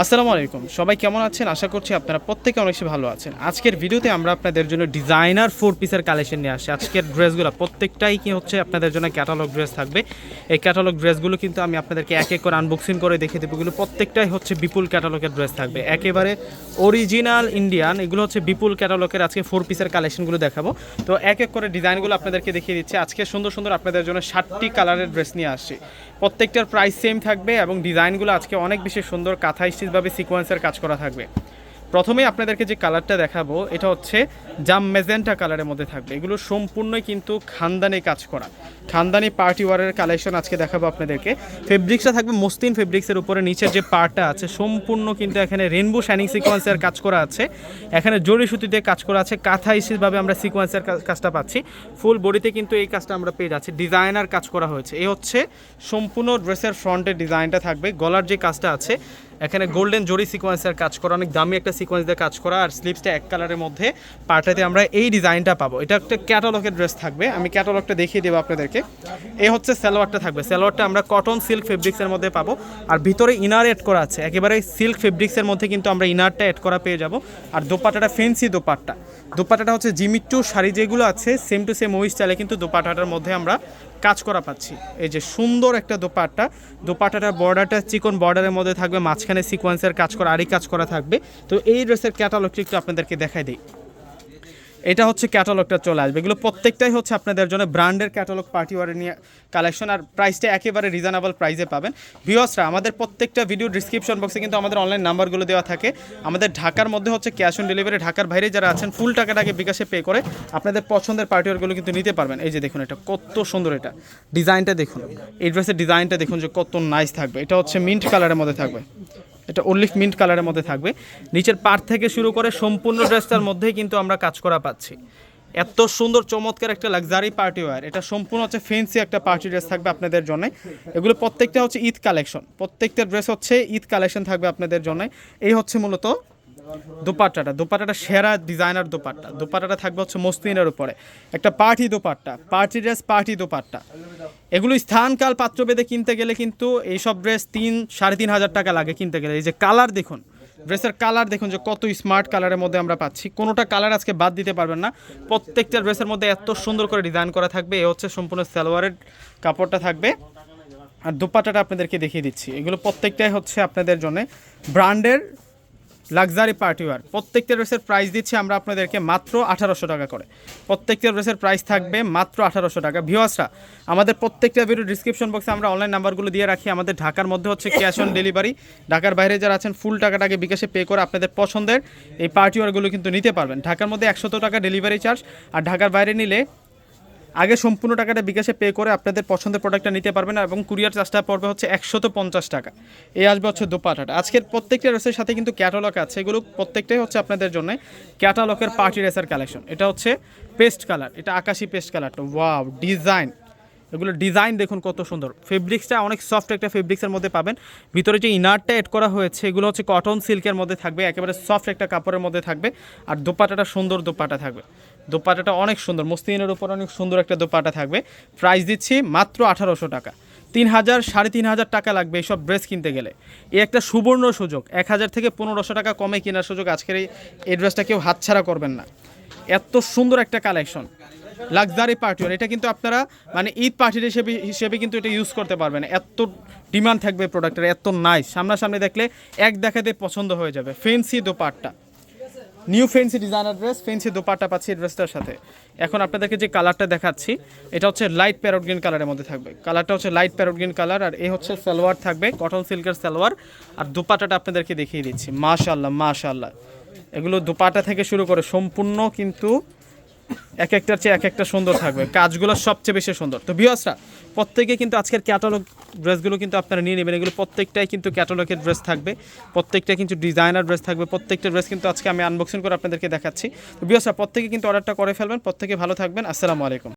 আসসালামু আলাইকুম। সবাই কেমন আছেন? আশা করছি আপনারা প্রত্যেকে অনেক ভালো আছেন। আজকের ভিডিওতে আমরা আপনাদের জন্য ডিজাইনার ফোর পিসের কালেকশন নিয়ে আসি আজকের ড্রেসগুলো প্রত্যেকটাই কি হচ্ছে আপনাদের জন্য ক্যাটালগ ড্রেস থাকবে। এই ক্যাটালগ ড্রেসগুলো কিন্তু আমি আপনাদেরকে এক এক করে আনবক্সিং করে দেখে দেবো। এগুলো প্রত্যেকটাই হচ্ছে বিপুল ক্যাটালগের ড্রেস থাকবে। একেবারে অরিজিনাল ইন্ডিয়ান এগুলো হচ্ছে বিপুল ক্যাটালগের আজকে ফোর পিসের কালেকশনগুলো দেখাবো। তো এক এক করে ডিজাইনগুলো আপনাদেরকে দেখিয়ে দিচ্ছি। আজকে সুন্দর সুন্দর আপনাদের জন্য ষাটটি কালারের ড্রেস নিয়ে আসছি। প্রত্যেকটার প্রাইস সেম থাকবে এবং ডিজাইনগুলো আজকে অনেক বেশি সুন্দর কাঁথা স্টিচভাবে সিকোয়েন্সের কাজ করা থাকবে। প্রথমে আপনাদেরকে যে কালারটা দেখাবো এটা হচ্ছে জাম মেজেন্টা কালারের মধ্যে থাকবে। এগুলো সম্পূর্ণই কিন্তু খানদানি কাজ করা। খানদানি পার্টি ওয়ারের কালেকশন আজকে দেখাবো আপনাদেরকে। ফেব্রিক্সটা থাকবে মসলিন ফেব্রিক্সের উপরে, নিচের যে পার্টটা আছে, সম্পূর্ণ কিন্তু এখানে রেনবো শাইনিং সিকোয়েন্সের কাজ করা আছে। এখানে জরি সুতি দিয়ে কাজ করা আছে, কাঁথা হিসেবে আমরা সিকোয়েন্সের কাজটা পাচ্ছি। ফুল বডিতে কিন্তু এই কাজটা আমরা পেয়ে যাচ্ছি। ডিজাইনার কাজ করা হয়েছে। এই হচ্ছে সম্পূর্ণ ড্রেসের ফ্রন্টের ডিজাইনটা থাকবে। গলার যে কাজটা আছে, এখানে গোল্ডেন জরি সিকোয়েন্সের কাজ করা, অনেক দামি একটা সিকোয়েন্স দিয়ে কাজ করা, আর স্লিপসটা এক কালারের মধ্যে পার্টাতে আমরা এই ডিজাইনটা পাবো। এটা একটা ক্যাটালগের ড্রেস থাকবে। আমি ক্যাটালগটা দেখিয়ে দেবো আপনাদেরকে। এই হচ্ছে সালোয়ারটা থাকবে। সালোয়ারটা আমরা কটন সিল্ক ফেব্রিক্সের মধ্যে পাবো। আর ভিতরে ইনার এড করা আছে। একেবারে সিল্ক ফেব্রিক্সের মধ্যে কিন্তু আমরা ইনারটা এড করা পেয়ে যাব। আর দোপাটাটা ফেন্সি দোপাট্টা। দোপাটাটা হচ্ছে জিমিট্টু শাড়ি যেগুলো আছে সেম টু সেম ওই স্টাইলে কিন্তু দোপাটাটার মধ্যে আমরা কাজ করা পাচ্ছি। এই যে সুন্দর একটা দোপাট্টা। দোপাট্টাটার বর্ডারটা চিকন বর্ডারের মধ্যে থাকবে। মাঝখানে সিকোয়েন্সের কাজ করা আরই কাজ করা থাকবে। তো এই ড্রেসের ক্যাটালগটি একটু আপনাদেরকে দেখাই দিই। এটা হচ্ছে ক্যাটালগটা চলে আসবে। এগুলো প্রত্যেকটাই হচ্ছে আপনাদের জন্য ব্র্যান্ডের ক্যাটালগ পার্টি ওয়ারে নিয়ে কালেকশন আর প্রাইসটা একেবারে রিজনেবল প্রাইসে পাবেন। ভিউয়ার্সরা, আমাদের প্রত্যেকটা ভিডিও ডিসক্রিপশন বক্সে কিন্তু আমাদের অনলাইন নাম্বারগুলো দেওয়া থাকে। আমাদের ঢাকার মধ্যে হচ্ছে ক্যাশ অন ডেলিভারি ঢাকার বাইরে যারা আছেন ফুল টাকাটাকে বিকাশে পে করে আপনাদের পছন্দের পার্টি ওয়ারগুলো কিন্তু নিতে পারবেন। এই যে দেখুন এটা, কত সুন্দর এটা। ডিজাইনটা দেখুন, এই ড্রেসের ডিজাইনটা দেখুন যে কত নাইস থাকবে। এটা হচ্ছে মিন্ট কালারের মধ্যে থাকবে। এটা অলিভ মিন্ট কালারের মধ্যে থাকবে। নিচের পার্ট থেকে শুরু করে সম্পূর্ণ ড্রেসটার মধ্যেই কিন্তু আমরা কাজ করা পাচ্ছি। এত সুন্দর, চমৎকার একটা লাক্সারি পার্টি ওয়ার এটা সম্পূর্ণ হচ্ছে ফেন্সি একটা পার্টি ড্রেস থাকবে আপনাদের জন্য। এগুলো প্রত্যেকটা হচ্ছে ঈদ কালেকশন প্রত্যেকটা ড্রেস হচ্ছে ঈদ কালেকশন থাকবে আপনাদের জন্য। এই হচ্ছে মূলত দোপাট্টাটা দোপাট্টাটা সেরা ডিজাইনার দোপাট্টা। দোপাট্টাটা থাকবে হচ্ছে মসলিনের উপরে। একটা party dupatta, party dress, party dupatta. এগুলো স্থানকাল পাত্রভেদে কিনতে গেলে কিন্তু এইসব ড্রেস তিন, সাড়ে তিন হাজার টাকা লাগে কিনতে গেলে। এই যে কালার দেখুন, ড্রেসের কালার দেখুন যে কত স্মার্ট কালারের মধ্যে আমরা পাচ্ছি। কোনোটা কালার আজকে বাদ দিতে পারবেন না। প্রত্যেকটা ড্রেসের মধ্যে এত সুন্দর করে ডিজাইন করা থাকবে। এ হচ্ছে সম্পূর্ণ সালোয়ারের কাপড়টা থাকবে। আর দোপাট্টাটা আপনাদেরকে দেখিয়ে দিচ্ছি। এগুলো প্রত্যেকটাই হচ্ছে আপনাদের জন্য ব্র্যান্ডের লাক্সারি পার্টিওয়ার প্রত্যেকটা ড্রেসের প্রাইস দিচ্ছি আমরা আপনাদেরকে মাত্র আঠারোশো টাকা করে। প্রত্যেকটা ড্রেসের প্রাইস থাকবে মাত্র আঠারোশো টাকা। ভিওয়াসরা আমাদের প্রত্যেকটা ভিডিও ডিসক্রিপশন বক্সে আমরা অনলাইন নাম্বারগুলো দিয়ে রাখি। আমাদের ঢাকার মধ্যে হচ্ছে ক্যাশ অন ডেলিভারি ঢাকার বাইরে যারা আছেন ফুল টাকাটাকে বিকাশে পে করে আপনাদের পছন্দের এই পার্টিওয়ারগুলো কিন্তু নিতে পারবেন। ঢাকার মধ্যে একশত টাকা ডেলিভারি চার্জ আর ঢাকার বাইরে নিলে আগে সম্পূর্ণ টাকাটা বিকাশে পে করে আপনাদের পছন্দের প্রোডাক্টটা নিতে পারবেন এবং কুরিয়ার চার্জটা পড়বে হচ্ছে একশত পঞ্চাশ টাকা। এই আসবে হচ্ছে দোপাটাটা। আজকের প্রত্যেকটা রেসের সাথে কিন্তু ক্যাটালগ আছে। এগুলো প্রত্যেকটাই হচ্ছে আপনাদের জন্য ক্যাটালগের পার্টি ড্রেসের কালেকশন এটা হচ্ছে পেস্ট কালার এটা আকাশি পেস্ট কালারটা ওয়াও ডিজাইন এগুলো ডিজাইন দেখুন কত সুন্দর। ফেব্রিক্সটা অনেক সফট একটা ফেব্রিক্সের মধ্যে পাবেন। ভিতরে যে ইনারটা এড করা হয়েছে, এগুলো হচ্ছে কটন সিল্কের মধ্যে থাকবে। একেবারে সফট একটা কাপড়ের মধ্যে থাকবে। আর দোপাটাটা সুন্দর দোপাটা থাকবে। দোপাটাটা অনেক সুন্দর মস্তিনের উপর অনেক সুন্দর একটা দোপাটা থাকবে। প্রাইস দিচ্ছি মাত্র আঠারোশো টাকা। তিন হাজার, সাড়ে তিন হাজার টাকা লাগবে এইসব ড্রেস কিনতে গেলে। এই একটা সুবর্ণ সুযোগ, এক হাজার থেকে পনেরোশো টাকা কমে কেনার সুযোগ আজকের এই এই ড্রেসটা কেউ হাতছাড়া করবেন না। এত সুন্দর একটা কালেকশন লাক্সারি পার্টি এটা কিন্তু আপনারা মানে ঈদ পার্টির হিসেবে হিসেবে কিন্তু এটা ইউজ করতে পারবেন। এত ডিমান্ড থাকবে প্রোডাক্টের এত নাইস সামনাসামনি দেখলে এক দেখাতে পছন্দ হয়ে যাবে। Fancy dupatta. New fancy designer dress fancy dupatta পাচ্ছি ড্রেসটার সাথে। এখন আপনাদেরকে যে কালারটা দেখাচ্ছি, এটা হচ্ছে লাইট প্যারট গ্রিন কালারের মধ্যে থাকবে। কালারটা হচ্ছে লাইট প্যারট গ্রিন কালার আর এ হচ্ছে সালোয়ার থাকবে কটন সিল্কের সালোয়ার। আর দোপাট্টাটা আপনাদেরকে দেখিয়ে দিচ্ছি। মাশাল্লাহ মাশাল্লাহ এগুলো দোপাটা থেকে শুরু করে সম্পূর্ণ কিন্তু এক একটার চেয়ে এক একটা সুন্দর থাকবে। কাজগুলো সবচেয়ে বেশি সুন্দর। তো বিয়াসরা প্রত্যেকে কিন্তু আজকের ক্যাটালগ ড্রেসগুলো কিন্তু আপনারা নিয়ে নেবেন। এগুলো প্রত্যেকটাই কিন্তু ক্যাটালগের ড্রেস থাকবে। প্রত্যেকটাই কিন্তু ডিজাইনার ড্রেস থাকবে। প্রত্যেকটা ড্রেস কিন্তু আজকে আমি আনবক্সিং করে আপনাদেরকে দেখাচ্ছি। তো বিয়াসরা প্রত্যেকে কিন্তু অর্ডারটা করে ফেলবেন। প্রত্যেকে ভালো থাকবেন। আসসালামু আলাইকুম।